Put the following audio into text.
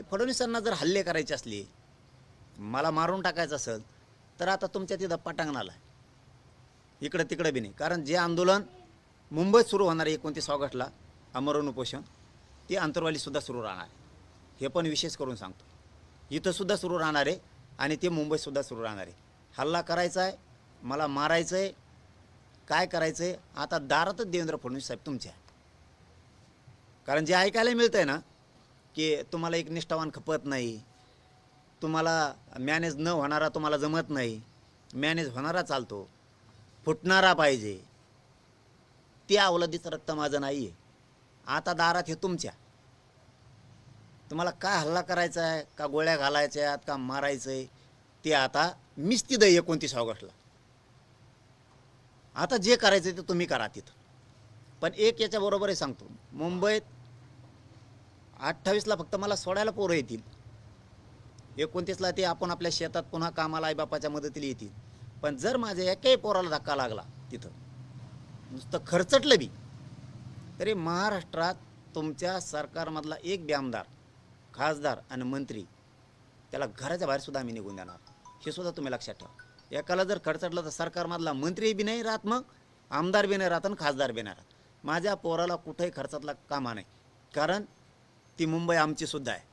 की फडणवीसांना जर हल्ले करायचे असले मला मारून टाकायचं असेल तर आता तुमच्या तिथं पटांगणाला आहे. इकडं तिकडं बी नाही. कारण जे आंदोलन मुंबईत सुरू होणार आहे एकोणतीस ऑगस्टला अमरण उपोषण ते अंतरवालीसुद्धा सुरू राहणार आहे. हे पण विशेष करून सांगतो. इथंसुद्धा सुरू राहणार आहे आणि ते मुंबईतसुद्धा सुरू राहणार आहे. हल्ला करायचा आहे मला मारायचं आहे काय करायचं आहे आता दारातच देवेंद्र फडणवीस साहेब तुमच्या कारण जे ऐकायला मिळतं आहे ना की तुम्हाला एक निष्ठावान खपत नाही. तुम्हाला मॅनेज न होणारा तुम्हाला जमत नाही. मॅनेज होणारा चालतो. फुटणारा पाहिजे. ते अवलदीचं रक्त माझं नाही आहे आता दारात हे तुमच्या. तुम्हाला काय हल्ला करायचा आहे का गोळ्या घालायच्या आहेत का मारायचं आहे ते आता मीच तिथं एकोणतीस ऑगस्टला आता जे करायचं ते तुम्ही करा तिथं. पण एक याच्याबरोबरही सांगतो. मुंबईत अठ्ठावीसला फक्त मला सोडायला पोरं येतील. एकोणतीसला ते आपण आपल्या शेतात पुन्हा कामाला आईबापाच्या मदतीला येतील. पण जर माझ्या एकाही पोराला धक्का लागला तिथं नुसतं खर्चटलं बी तरी महाराष्ट्रात तुमच्या सरकारमधला एक बी आमदार खासदार आणि मंत्री त्याला घराच्या बाहेरसुद्धा आम्ही निघून देणार. हे सुद्धा तुम्ही लक्षात ठेवा. एकाला जर खर्चटलं तर सरकारमधला मंत्री बी नाही राहत मग आमदार बी नाही राहत आणि खासदार बी नाही राहत. माझ्या पोराला कुठेही खर्चातला कामा नाही. कारण ती मुंबई आमची सुद्धा आहे.